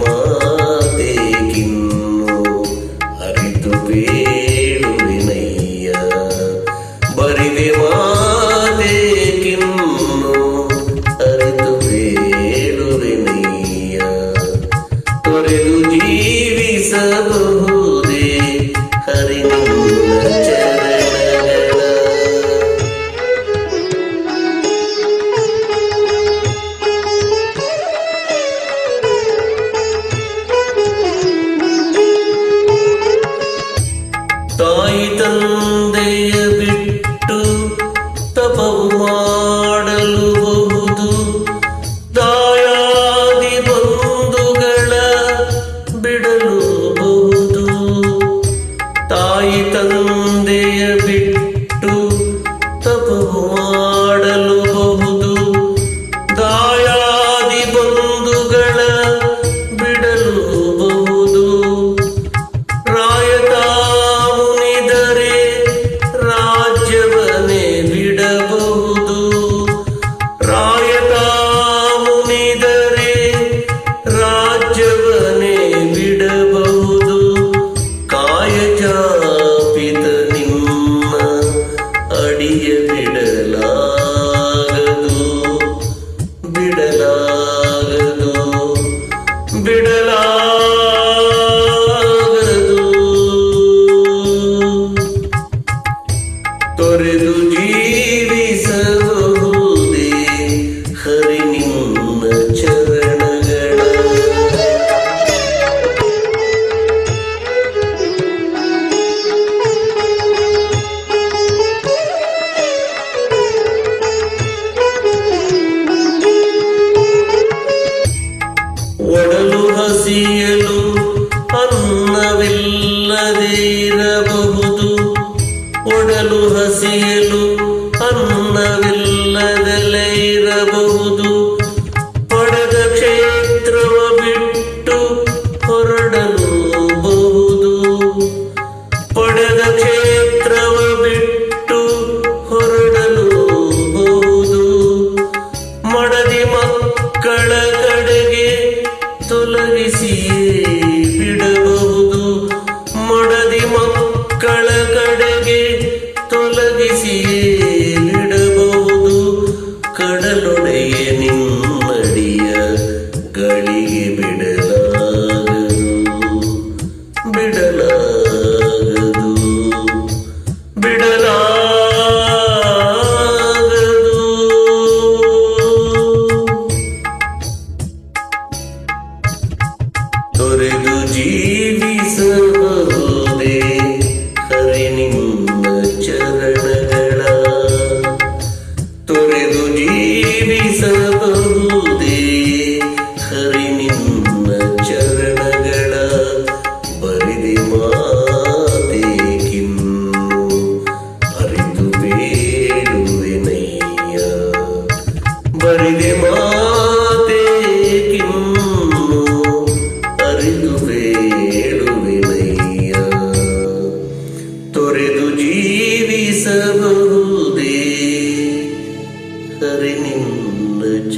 మాతేకిన్ను. హరితు పేడు వినయ్య బరిది మాతేకిన్ను. హరితు పేడు వినయ్య తొరెదు జీవిసదు தாய் தந்தைய ಒಡಲು ಹಸಿಯಲು ಅನ್ನವಿಲ್ಲದೇ ಇರಬಹುದು. ಒಡಲು ಹಸಿಯಲು ಅನ್ನವಿಲ್ಲ ತೊರೆದು ಜೀವಿಸು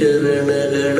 ಶರಣಗಳ